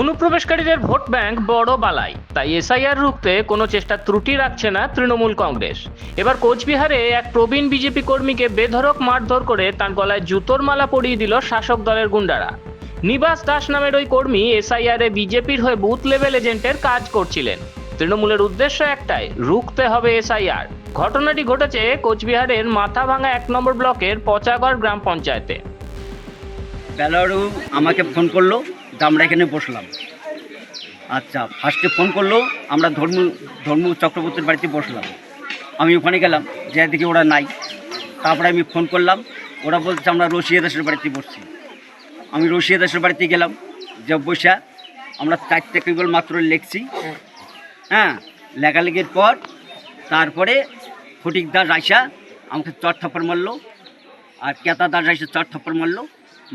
অনুপ্রবেশকারীদের vote bank বড় বালাই। তাই এসআইআর রুখতে কোনো চেষ্টা ত্রুটি রাখছে না তৃণমূল কংগ্রেস। এবার কোচবিহারে এক প্রবীণ বিজেপি কর্মীকে বেধড়ক মারধর করে তার গলায় জুতোর মালা পরিয়ে দিল শাসক দলের গুন্ডারা। নিবাস দাস নামের ওই কর্মী এসআইআর বিজেপির হয়ে বুথ লেভেল এজেন্টের কাজ করছিলেন। তৃণমূলের উদ্দেশ্য একটাই, রুখতে হবে এসআইআর। ঘটনাটি ঘটেছে কোচবিহারের মাথাভাঙা এক নম্বর ব্লকের পচাগড় গ্রাম পঞ্চায়েতে। আমাকে ফোন করল। আমরা এখানে বসলাম। আচ্ছা ফার্স্টে ফোন করল, আমরা ধর্ম ধর্ম চক্রবর্তীর বাড়িতে বসলাম। আমি ওখানে গেলাম যে দিকে ওরা নাই। তারপরে আমি ফোন করলাম, ওরা বলছে আমরা রশিয়া দাসের বাড়িতে বসছি। আমি রশিয়া দাসের বাড়িতে গেলাম, যে বসা আমরা চারটে কেবল মাত্র লিখছি। হ্যাঁ লেখালেখির পর তারপরে ফটিক দাস আমাকে চট থাপ্পড় মারলো, আর কেতা দাস এসে চট থাপ্পড় মারলো।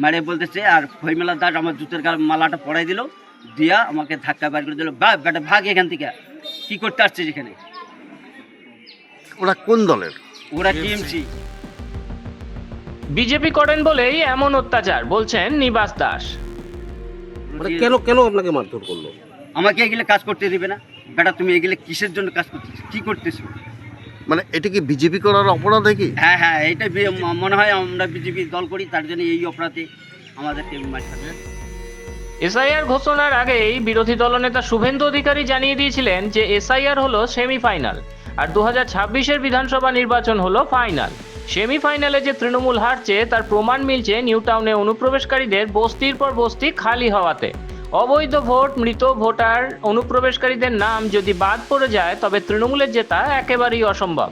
মেরে বলতেছে আর ফইমেলা দাস আমার জুতের গাল মালাটা পরাই দিল দিয়া আমাকে ধাক্কা বার করে দিল। বা বেটা ভাগ এখান থেকে। কি করতে আসছিস এখানে? ওরা কোন দলের? ওরা টিএমসি। বিজেপি করেন বলেই এমন অত্যাচার বলছেন নিবাস দাস। মানে কেন কেন আপনাকে মারধর করল? আমাকে এগুলো কাজ করতে দিবে না। বেটা তুমি এগুলো কিসের জন্য কাজ করতেছো? কি করতেছো? মানে এটা কি বিজেপি করার অপরাধ কি হ্যাঁ হ্যাঁ এটা মনে হয় আমরা বিজেপি দল করি তার জন্য এই অপরাধে আমাদেরকে এসআইআর ঘোষণার আগেই বিরোধী দলনেতা শুভেন্দু অধিকারী জানিয়ে দিয়েছিলেন যে এসআইআর হলো সেমিফাইনাল আর দু হাজার ছাব্বিশের বিধানসভা নির্বাচন হলো ফাইনাল। সেমিফাইনালে যে তৃণমূল হারছে তার প্রমাণ মিলছে নিউ টাউনে অনুপ্রবেশকারীদের বস্তির পর বস্তি খালি হওয়াতে। অবৈধ ভোট, মৃত ভোটার, অনুপ্রবেশকারীদের নাম যদি বাদ পড়ে যায়, তবে তৃণমূলের জেতা একেবারেই অসম্ভব।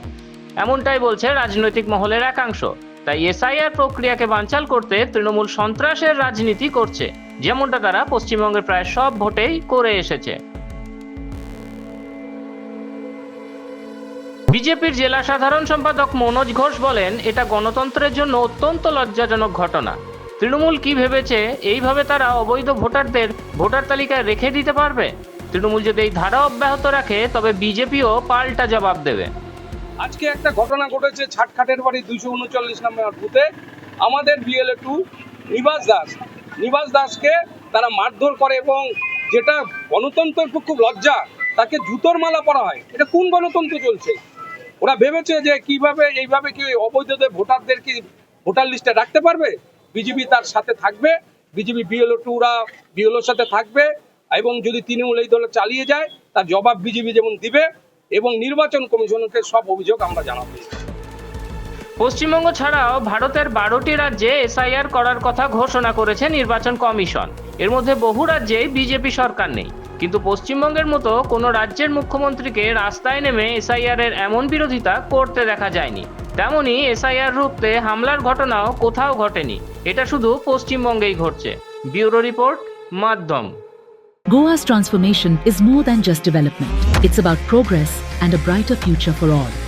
এমনটাই বলছে রাজনৈতিক মহলের একাংশ। তাই এসআইআর প্রক্রিয়াকে বানচাল করতে তৃণমূল সন্ত্রাসের রাজনীতি করছে। যেমনটা তারা পশ্চিমবঙ্গের প্রায় সব ভোটেই করে এসেছে। বিজেপির জেলা সাধারণ সম্পাদক মনোজ ঘোষ বলেন, এটা গণতন্ত্রের জন্য অত্যন্ত লজ্জাজনক ঘটনা। তৃণমূল কি ভেবেছে? এইভাবে তারা অবৈধ ভোটারদের ভোটার তালিকায় রেখে দিতে পারবে? তৃণমূল যদি এই ধারা অব্যাহত রাখে, তবে বিজেপিও পাল্টা জবাব দেবে। আজকে একটা ঘটনা ঘটেছে ছাটখাটের বাড়ি দুইশো উনচল্লিশ নম্বর বুথে। আমাদের বিএলএ টু নিবাস দাস। নিবাস দাসকে তারা মারধর করে এবং যেটা গণতন্ত্রের খুব খুব লজ্জা, তাকে জুতোর মালা পরা হয়। এটা কোন গণতন্ত্র চলছে? ওরা ভেবেছে যে কীভাবে, এইভাবে কি অবৈধদের ভোটারদের কি ভোটার লিস্টে রাখতে পারবে? বিজেপি তার সাথে থাকবে, বিজেপি বিএলও টুরা বিএলওর সাথে থাকবে, এবং যদি তৃণমূল এই দলে চালিয়ে যায়, তার জবাব বিজেপি যেমন দিবে, এবং নির্বাচন কমিশনকে সব অভিযোগ আমরা জানাব। পশ্চিমবঙ্গ ছাড়াও ভারতের বারোটি রাজ্যে এসআইআর করার কথা ঘোষণা করেছে নির্বাচন কমিশন। এর মধ্যে বহু রাজ্যেই বিজেপি সরকার নেই। কিন্তু পশ্চিমবঙ্গের মতো কোনো রাজ্যের মুখ্যমন্ত্রীকে রাস্তায় নেমে এসআইআর এর এমন বিরোধিতা করতে দেখা যায়নি তেমনি এসআইআর রুখতে হামলার ঘটনাও কোথাও ঘটেনি এটা শুধু পশ্চিমবঙ্গেই ঘটছে ব্যুরো রিপোর্ট, মাধ্যম Goa's transformation is more than just development. It's about progress and a brighter future for all.